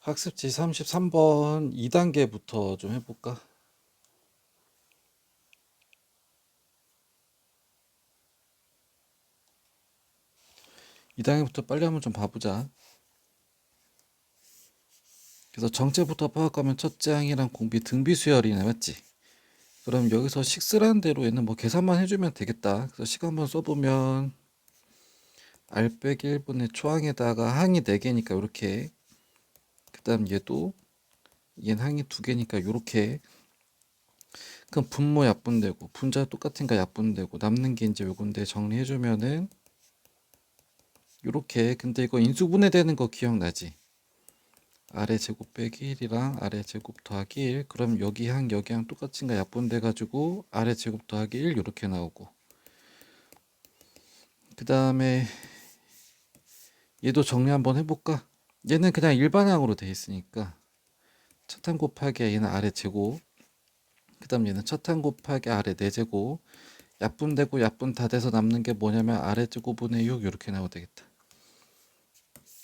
학습지 33번 2단계부터 좀 해볼까? 2단계부터 빨리 한번 좀 봐보자. 그래서 정체부터 파악하면 첫째 항이랑 공비 등비 수열이네 맞지? 그럼 여기서 식스라는 대로 얘는 뭐 계산만 해주면 되겠다. 그래서 식 한번 써보면 r 빼기 1분의 초항에다가 항이 4개니까 이렇게 그 다음 얘도 얘는 항이 2개니까 이렇게 그럼 분모 약분되고 분자 똑같으니까 약분되고 남는 게 이제 요건데 정리해주면은 요렇게 근데 이거 인수분해 되는 거 기억나지? 아래 제곱 빼기 1이랑 아래 제곱 더하기 1 그럼 여기 항 여기 항 똑같은가 약분돼 가지고 아래 제곱 더하기 1 이렇게 나오고 그 다음에 얘도 정리 한번 해볼까? 얘는 그냥 일반항으로 돼 있으니까 첫 항 곱하기 얘는 아래 제곱 그 다음 얘는 첫 항 곱하기 아래 4제곱 약분 되고 약분 다 돼서 남는 게 뭐냐면 아래 제곱분의 6 이렇게 나오면 되겠다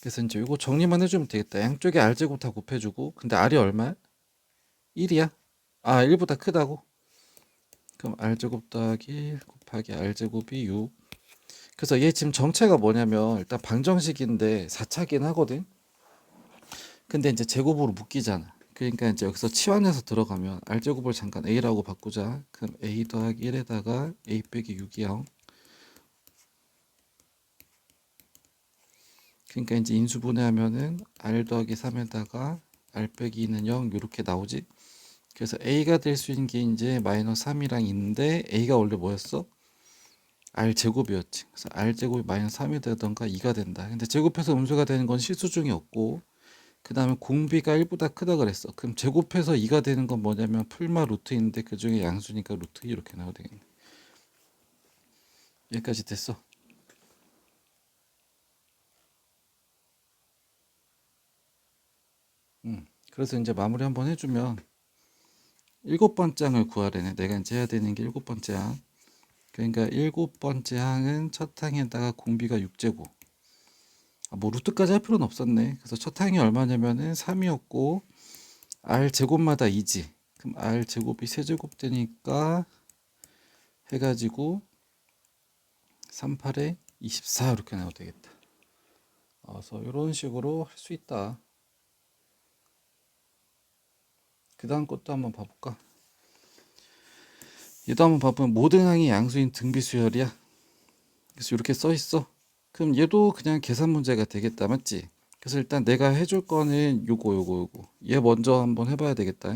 그래서 이제 이거 정리만 해주면 되겠다 양쪽에 r제곱 다 곱해주고 근데 r이 얼마야? 1이야? 아 1보다 크다고? 그럼 r제곱 더하기 1 곱하기 r제곱이 6 그래서 얘 지금 정체가 뭐냐면 일단 방정식인데 4차긴 하거든 근데 이제 제곱으로 묶이잖아. 그러니까 이제 여기서 치환해서 들어가면 r제곱을 잠깐 a라고 바꾸자. 그럼 a 더하기 1에다가 a 빼기 6이 0 그러니까 이제 인수분해하면은 r 더하기 3에다가 r 빼기 2는 0 이렇게 나오지. 그래서 a가 될 수 있는 게 이제 마이너스 3이랑 있는데 a가 원래 뭐였어? r 제곱이었지. 그래서 r 제곱이 마이너스 3이 되던가 2가 된다. 근데 제곱해서 음수가 되는 건 실수 중에 없고 그 다음에 공비가 1보다 크다 그랬어 그럼 제곱해서 2가 되는 건 뭐냐면 풀마 루트인데 그 중에 양수니까 루트 이렇게 나와야 되겠네 여기까지 됐어 음, 그래서 이제 마무리 한번 해주면 일곱 번째 항을 구하래네. 내가 이제 해야 되는 게 일곱 번째 항. 그러니까 일곱 번째 항은 첫 항에다가 공비가 6제곱. 아, 뭐 루트까지 할 필요는 없었네. 그래서 첫 항이 얼마냐면은 3이었고 r 제곱마다 2지. 그럼 r 제곱이 세제곱 되니까 해가지고 38에 24 이렇게 나와도 되겠다. 어, 그래서 이런 식으로 할 수 있다. 그 다음 것도 한번 봐볼까? 얘도 한번 봐보면 모든 항이 양수인 등비 수열이야. 그래서 이렇게 써 있어. 그럼 얘도 그냥 계산 문제가 되겠다, 맞지? 그래서 일단 내가 해줄 거는 요거, 요거, 요거. 얘 먼저 한번 해봐야 되겠다.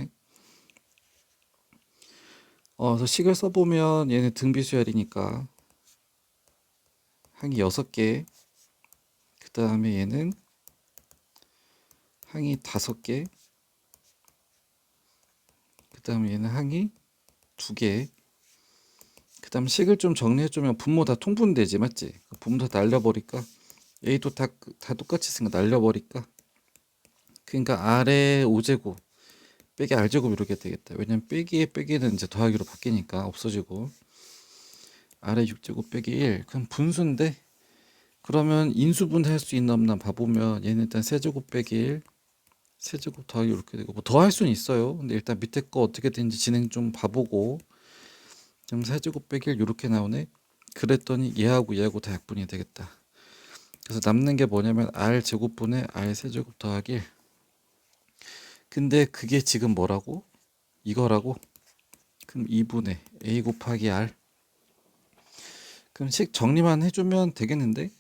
어, 그래서 식을 써보면 얘는 등비수열이니까 항이 6개. 그 다음에 얘는 항이 5개. 그 다음에 얘는 항이 두 개. 그 다음 식을 좀 정리해주면 분모 다 통분되지 맞지? 분모 다 날려버릴까? A도 다, 다 똑같이 있으니까 날려버릴까? 그러니까 R의 5제곱 빼기 R제곱 이렇게 되겠다. 왜냐면 빼기에 빼기는 이제 더하기로 바뀌니까 없어지고 R의 6제곱 빼기 1 그럼 분수인데 그러면 인수분해 할수 있나 없나 봐보면 얘는 일단 세제곱 빼기 1 세제곱 더하기 이렇게 되고 뭐 더 할 수는 있어요. 근데 일단 밑에 거 어떻게 되는지 진행 좀 봐보고 지금 세제곱 빼기 이렇게 나오네. 그랬더니 얘하고 얘하고 다 약분이 되겠다. 그래서 남는 게 뭐냐면 r 제곱분의 r 세제곱 더하기 1. 근데 그게 지금 뭐라고? 이거라고? 그럼 2분의 a 곱하기 r. 그럼 식 정리만 해주면 되겠는데?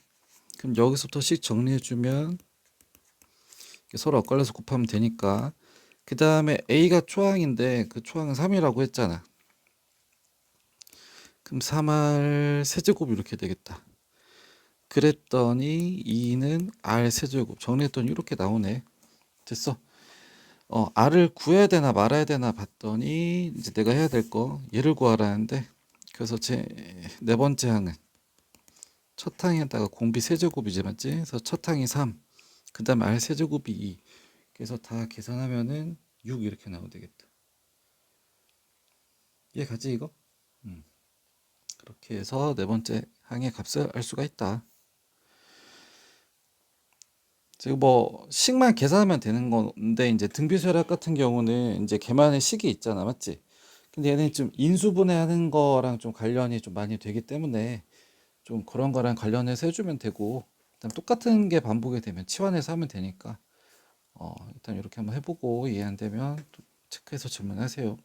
그럼 여기서부터 식 정리해주면 서로 엇갈려서 곱하면 되니까 그 다음에 a가 초항인데 그 초항은 3이라고 했잖아 그럼 3r 세제곱 이렇게 되겠다 그랬더니 2는 r 세제곱 정리했더니 이렇게 나오네 됐어 어 r을 구해야 되나 말아야 되나 봤더니 이제 내가 해야 될 거 얘를 구하라는데 그래서 제 네 번째 항은 첫 항에다가 공비 세제곱이지 맞지? 그래서 첫 항이 3 그 다음에 r 세제곱이 2 그래서 다 계산하면은 6 이렇게 나오면 되겠다 이해가지 이거? 음. 그렇게 해서 네 번째 항의 값을 알 수가 있다 지금 뭐 식만 계산하면 되는 건데 이제 등비서약 같은 경우는 이제 걔만의 식이 있잖아, 맞지? 근데 얘는 좀 인수분해하는 거랑 좀 관련이 좀 많이 되기 때문에 좀 그런 거랑 관련해서 해주면 되고 일단 똑같은 게 반복이 되면 치환해서 하면 되니까 어 일단 이렇게 한번 해보고 이해 안 되면 또 체크해서 질문하세요.